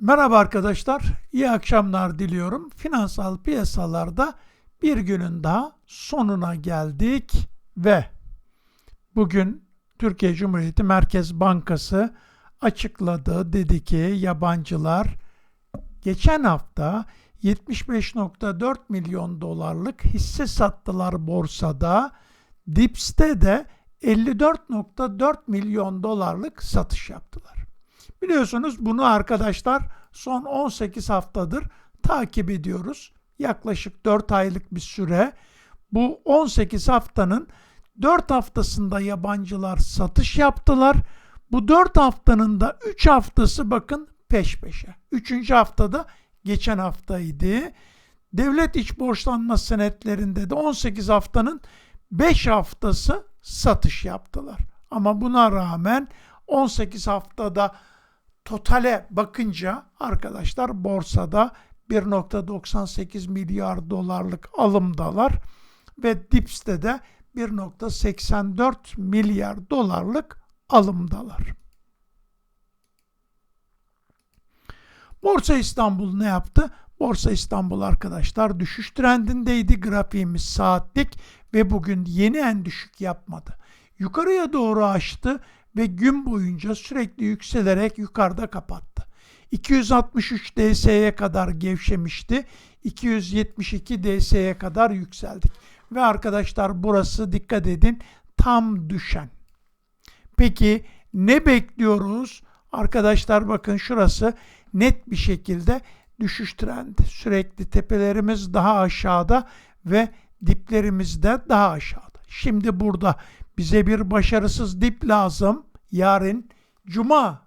Merhaba arkadaşlar, iyi akşamlar diliyorum. Finansal piyasalarda bir günün daha sonuna geldik ve bugün Türkiye Cumhuriyeti Merkez Bankası açıkladı. Dedi ki yabancılar geçen hafta 75.4 milyon dolarlık hisse sattılar borsada. Dips'te de 54.4 milyon dolarlık satış yaptılar. Biliyorsunuz bunu arkadaşlar son 18 haftadır takip ediyoruz. Yaklaşık 4 aylık bir süre. Bu 18 haftanın 4 haftasında yabancılar satış yaptılar. Bu 4 haftanın da 3 haftası bakın peş peşe. 3. haftada geçen haftaydı. Devlet iç borçlanma senetlerinde de 18 haftanın 5 haftası satış yaptılar. Ama buna rağmen 18 haftada totale bakınca arkadaşlar borsada 1.98 milyar dolarlık alımdalar ve Dips'te de 1.84 milyar dolarlık alımdalar. Borsa İstanbul ne yaptı? Borsa İstanbul arkadaşlar düşüş trendindeydi. Grafiğimiz saatlik ve bugün yeni en düşük yapmadı. Yukarıya doğru açtı ve gün boyunca sürekli yükselerek yukarıda kapattı. 263 DS'ye kadar gevşemişti. 272 DS'ye kadar yükseldik. Ve arkadaşlar burası dikkat edin tam düşen. Peki ne bekliyoruz? Arkadaşlar bakın şurası net bir şekilde düşüş trendi. Sürekli tepelerimiz daha aşağıda ve diplerimiz de daha aşağıda. Şimdi burada bize bir başarısız dip lazım. Yarın cuma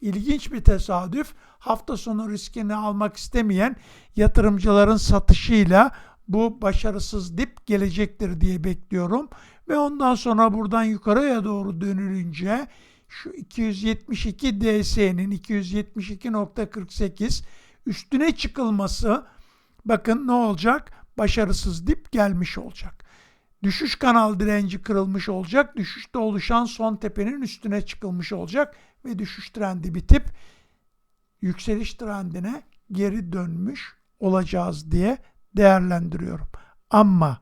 ilginç bir tesadüf. Hafta sonu riskini almak istemeyen yatırımcıların satışıyla bu başarısız dip gelecektir diye bekliyorum. Ve ondan sonra buradan yukarıya doğru dönülünce şu 272 DS'nin 272.48 üstüne çıkılması bakın ne olacak? Başarısız dip gelmiş olacak. Düşüş kanal direnci kırılmış olacak. Düşüşte oluşan son tepenin üstüne çıkılmış olacak ve düşüş trendi bitip yükseliş trendine geri dönmüş olacağız diye değerlendiriyorum. Ama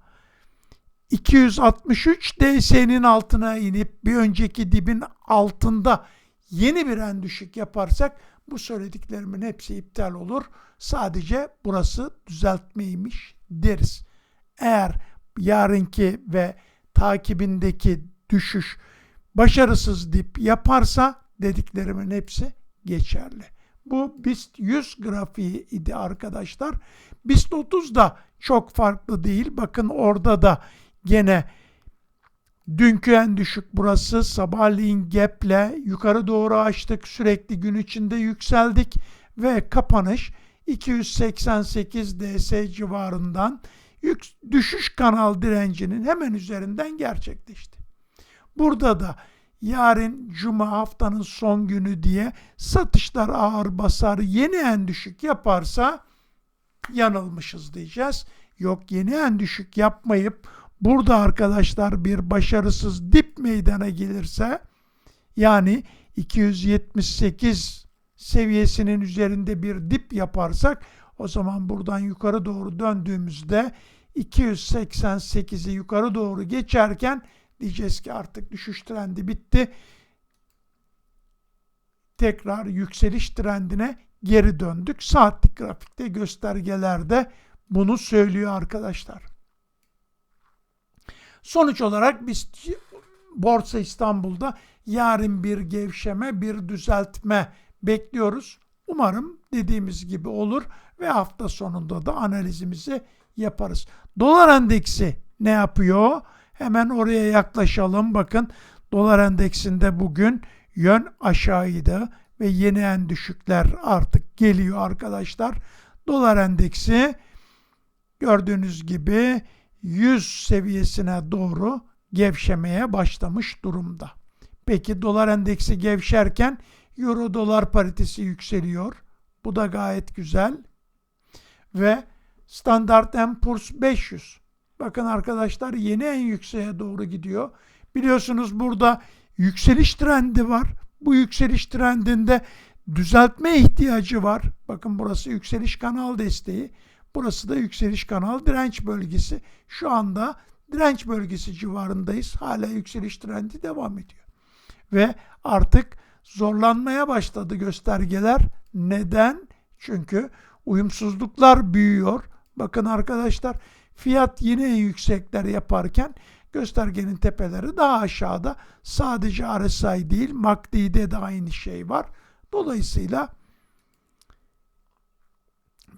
263 DS'nin altına inip bir önceki dibin altında yeni bir en düşük yaparsak bu söylediklerimin hepsi iptal olur. Sadece burası düzeltmeymiş deriz. Eğer yarınki ve takibindeki düşüş başarısız dip yaparsa dediklerimin hepsi geçerli. Bu BIST 100 grafiği idi arkadaşlar. BIST 30 da çok farklı değil. Bakın orada da gene dünkü en düşük burası sabahleyin gap'le yukarı doğru açtık. Sürekli gün içinde yükseldik ve kapanış 288 DS civarından düşüş kanal direncinin hemen üzerinden gerçekleşti. Burada da yarın cuma haftanın son günü diye satışlar ağır basar yeni en düşük yaparsa yanılmışız diyeceğiz. Yok yeni en düşük yapmayıp burada arkadaşlar bir başarısız dip meydana gelirse yani 278 seviyesinin üzerinde bir dip yaparsak o zaman buradan yukarı doğru döndüğümüzde 288'i yukarı doğru geçerken diyeceğiz ki artık düşüş trendi bitti. Tekrar yükseliş trendine geri döndük. Saatlik grafikte göstergelerde bunu söylüyor arkadaşlar. Sonuç olarak biz Borsa İstanbul'da yarın bir gevşeme, bir düzeltme bekliyoruz. Umarım dediğimiz gibi olur ve hafta sonunda da analizimizi yaparız. Dolar endeksi ne yapıyor? Hemen oraya yaklaşalım. Bakın dolar endeksinde bugün yön aşağıydı ve yeni en düşükler artık geliyor arkadaşlar. Dolar endeksi gördüğünüz gibi 100 seviyesine doğru gevşemeye başlamış durumda. Peki dolar endeksi gevşerken euro dolar paritesi yükseliyor. Bu da gayet güzel. Ve Standart Poor's 500. Bakın arkadaşlar yeni en yükseğe doğru gidiyor. Biliyorsunuz burada yükseliş trendi var. Bu yükseliş trendinde düzeltme ihtiyacı var. Bakın burası yükseliş kanal desteği. Burası da yükseliş kanal direnç bölgesi. Şu anda direnç bölgesi civarındayız. Hala yükseliş trendi devam ediyor. Ve artık zorlanmaya başladı göstergeler. Neden? Çünkü uyumsuzluklar büyüyor. Bakın arkadaşlar fiyat yine yüksekler yaparken göstergenin tepeleri daha aşağıda. Sadece RSI değil MACD'de de aynı şey var. Dolayısıyla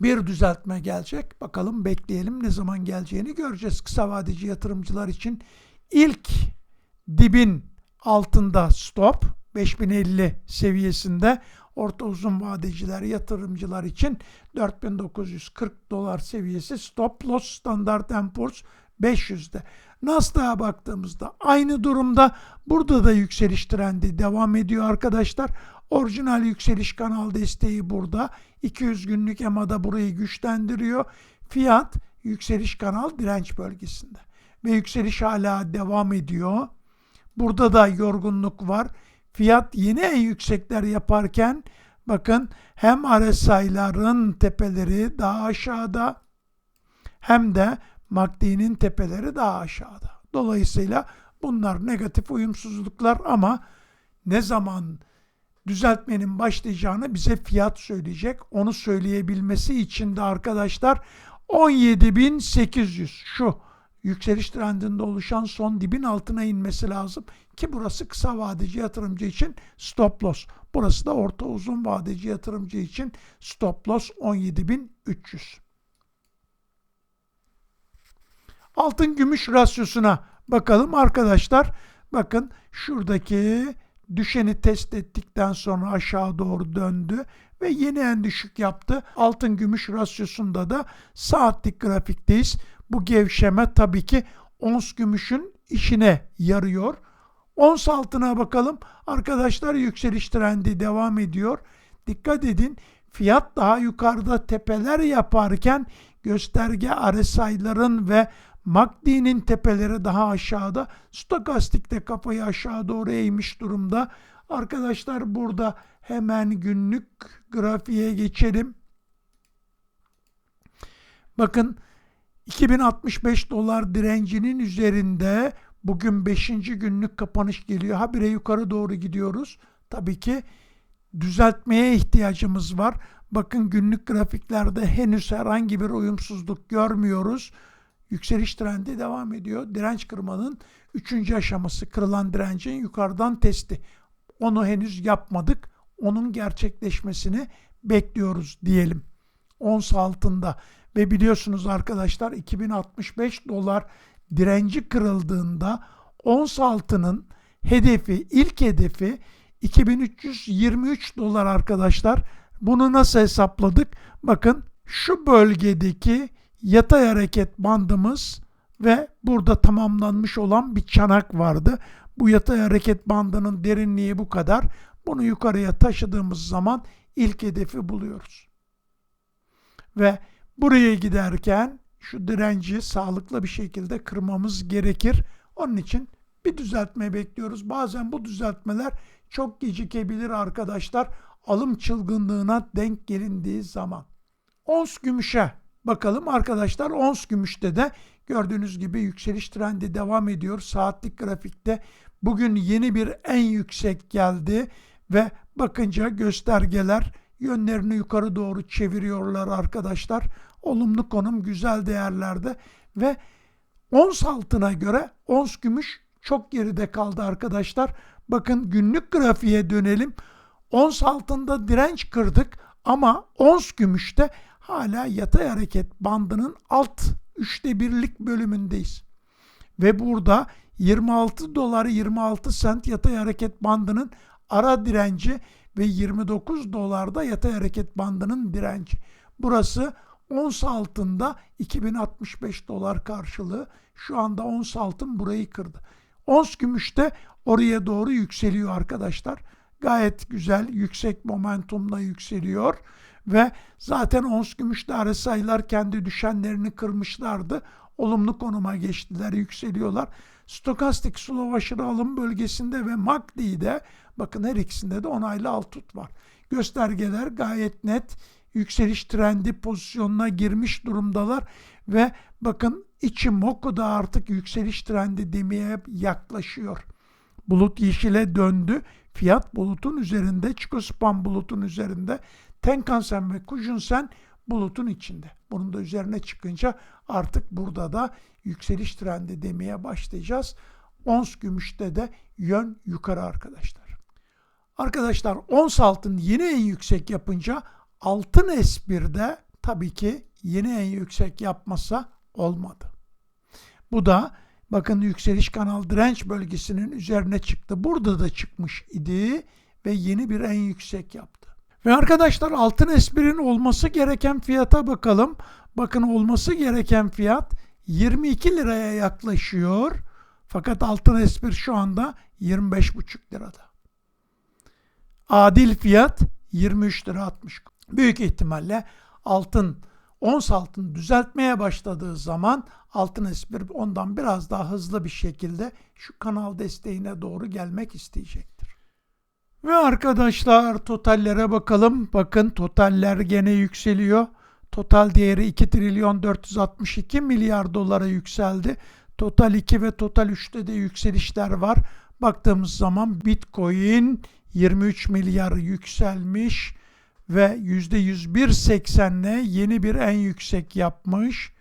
bir düzeltme gelecek. Bakalım bekleyelim ne zaman geleceğini göreceğiz. Kısa vadeci yatırımcılar için ilk dibin altında stop 5050 seviyesinde orta uzun vadeciler yatırımcılar için 4940 dolar seviyesi stop loss Standard Poor's 500'de. Nasdaq'a baktığımızda aynı durumda burada da yükseliş trendi devam ediyor arkadaşlar. Orijinal yükseliş kanal desteği burada. 200 günlük EMA'da burayı güçlendiriyor. Fiyat yükseliş kanal direnç bölgesinde. Ve yükseliş hala devam ediyor. Burada da yorgunluk var. Fiyat yine en yüksekler yaparken bakın hem RSI'ların tepeleri daha aşağıda hem de MACD'nin tepeleri daha aşağıda. Dolayısıyla bunlar negatif uyumsuzluklar ama ne zaman düzeltmenin başlayacağını bize fiyat söyleyecek. Onu söyleyebilmesi için de arkadaşlar 17.800 şu yükseliş trendinde oluşan son dibin altına inmesi lazım ki burası kısa vadeci yatırımcı için stop loss. Burası da orta uzun vadeci yatırımcı için stop loss 17.300. Altın gümüş rasyosuna bakalım arkadaşlar. Bakın şuradaki düşeni test ettikten sonra aşağı doğru döndü ve yeni en düşük yaptı. Altın gümüş rasyosunda da saatlik grafikteyiz. Bu gevşeme tabii ki ons gümüşün işine yarıyor. Ons altına bakalım. Arkadaşlar yükseliş trendi devam ediyor. Dikkat edin fiyat daha yukarıda tepeler yaparken gösterge RSI'ların ve MACD'nin tepeleri daha aşağıda. Stokastikte kafayı aşağı doğru eğmiş durumda. Arkadaşlar burada hemen günlük grafiğe geçelim. Bakın 2065 dolar direncinin üzerinde bugün 5. günlük kapanış geliyor. Habire yukarı doğru gidiyoruz. Tabii ki düzeltmeye ihtiyacımız var. Bakın günlük grafiklerde henüz herhangi bir uyumsuzluk görmüyoruz. Yükseliş trendi devam ediyor. Direnç kırmanın 3. aşaması kırılan direncin yukarıdan testi. Onu henüz yapmadık. Onun gerçekleşmesini bekliyoruz diyelim. Ons altında ve biliyorsunuz arkadaşlar 2065 dolar direnci kırıldığında ons altının hedefi, ilk hedefi 2323 dolar arkadaşlar. Bunu nasıl hesapladık? Bakın şu bölgedeki yatay hareket bandımız ve burada tamamlanmış olan bir çanak vardı. Bu yatay hareket bandının derinliği bu kadar. Bunu yukarıya taşıdığımız zaman ilk hedefi buluyoruz. Ve buraya giderken şu direnci sağlıklı bir şekilde kırmamız gerekir. Onun için bir düzeltme bekliyoruz. Bazen bu düzeltmeler çok gecikebilir arkadaşlar. Alım çılgınlığına denk gelindiği zaman. Ons gümüşe bakalım arkadaşlar. Ons gümüşte de gördüğünüz gibi yükseliş trendi devam ediyor. Saatlik grafikte bugün yeni bir en yüksek geldi ve bakınca göstergeler yönlerini yukarı doğru çeviriyorlar arkadaşlar. Olumlu konum güzel değerlerde ve ons altına göre ons gümüş çok geride kaldı arkadaşlar. Bakın günlük grafiğe dönelim. Ons altında direnç kırdık ama ons gümüşte hala yatay hareket bandının alt üçte birlik bölümündeyiz. Ve burada 26 dolar 26 sent yatay hareket bandının ara direnci ve 29 dolarda yatay hareket bandının direnci. Burası ons altında 2065 dolar karşılığı. Şu anda ons altın burayı kırdı. Ons gümüşte oraya doğru yükseliyor arkadaşlar. Gayet güzel, yüksek momentumla yükseliyor. Ve zaten ons gümüşte sayılar kendi düşenlerini kırmışlardı. Olumlu konuma geçtiler, yükseliyorlar. Stokastik slow aşırı alım bölgesinde ve MACD'de bakın her ikisinde de onaylı alt tut var. göstergeler gayet net. Yükseliş trendi pozisyonuna girmiş durumdalar ve bakın Ichimoku da artık yükseliş trendi demeye yaklaşıyor. Bulut yeşile döndü. Fiyat bulutun üzerinde, Chikuspan bulutun üzerinde. Tenkan-sen ve Kujun-sen bulutun içinde. Bunun da üzerine çıkınca artık burada da yükseliş trendi demeye başlayacağız. Ons gümüşte de yön yukarı arkadaşlar. Arkadaşlar ons altın yeni en yüksek yapınca altın S1'de tabii ki yeni en yüksek yapmasa olmadı. Bu da bakın yükseliş kanal direnç bölgesinin üzerine çıktı. Burada da çıkmış idi ve yeni bir en yüksek yaptı. Ve arkadaşlar altın S1'in olması gereken fiyata bakalım. Bakın olması gereken fiyat 22 liraya yaklaşıyor. Fakat altın S1 şu anda 25,5 lirada. Adil fiyat 23 lira 60. Büyük ihtimalle altın ons altın düzeltmeye başladığı zaman altın S1 ondan biraz daha hızlı bir şekilde şu kanal desteğine doğru gelmek isteyecektir. Ve arkadaşlar totallere bakalım. Bakın totaller gene yükseliyor. Total değeri 2 trilyon 462 milyar dolara yükseldi. Total 2 ve Total 3'te de yükselişler var. Baktığımız zaman Bitcoin 23 milyar yükselmiş ve %101.80'le yeni bir en yüksek yapmış.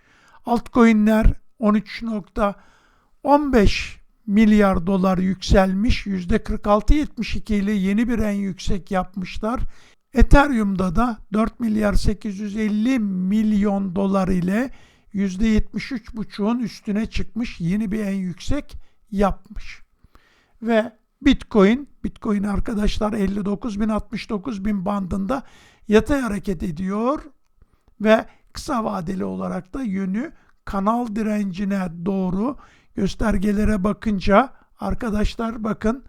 Altcoin'ler 13.15 milyar dolar yükselmiş. %46.72 ile yeni bir en yüksek yapmışlar. Ethereum'da da 4 milyar 850 milyon dolar ile %73,5'un üstüne çıkmış. Yeni bir en yüksek yapmış. Ve Bitcoin, Bitcoin arkadaşlar 59 bin 69 bin bandında yatay hareket ediyor ve kısa vadeli olarak da yönü kanal direncine doğru göstergelere bakınca arkadaşlar bakın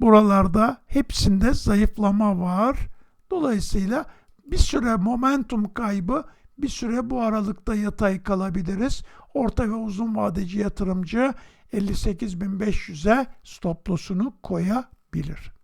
buralarda hepsinde zayıflama var. Dolayısıyla bir süre momentum kaybı bir süre bu aralıkta yatay kalabiliriz. Orta ve uzun vadeci yatırımcı 58.500'e stop loss'unu koyabilir.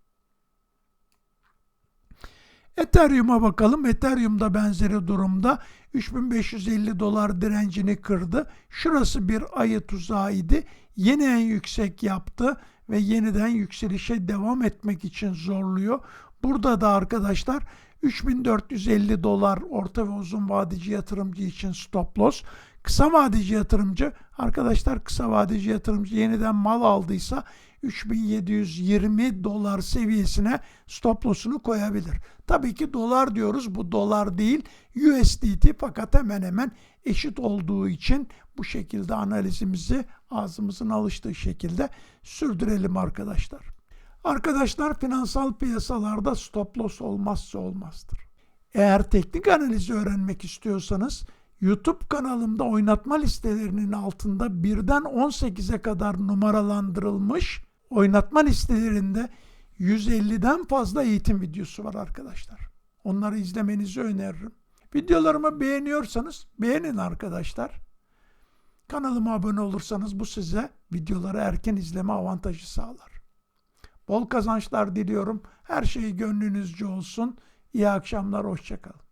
Ethereum'a bakalım. Ethereum da benzeri durumda 3550 dolar direncini kırdı. Şurası bir ayı tuzağıydı. Yeni en yüksek yaptı ve yeniden yükselişe devam etmek için zorluyor. Burada da arkadaşlar 3450 dolar orta ve uzun vadeci yatırımcı için stop loss. Kısa vadeci yatırımcı arkadaşlar kısa vadeci yatırımcı yeniden mal aldıysa 3720 dolar seviyesine stop loss'unu koyabilir. Tabii ki dolar diyoruz. Bu dolar değil USDT fakat hemen hemen eşit olduğu için bu şekilde analizimizi ağzımızın alıştığı şekilde sürdürelim arkadaşlar. Arkadaşlar finansal piyasalarda stop loss olmazsa olmazdır. Eğer teknik analizi öğrenmek istiyorsanız YouTube kanalımda oynatma listelerinin altında birden 18'e kadar numaralandırılmış oynatma listelerinde 150'den fazla eğitim videosu var arkadaşlar. Onları izlemenizi öneririm. Videolarımı beğeniyorsanız beğenin arkadaşlar. Kanalıma abone olursanız bu size videoları erken izleme avantajı sağlar. Bol kazançlar diliyorum. Her şey gönlünüzce olsun. İyi akşamlar, hoşçakalın.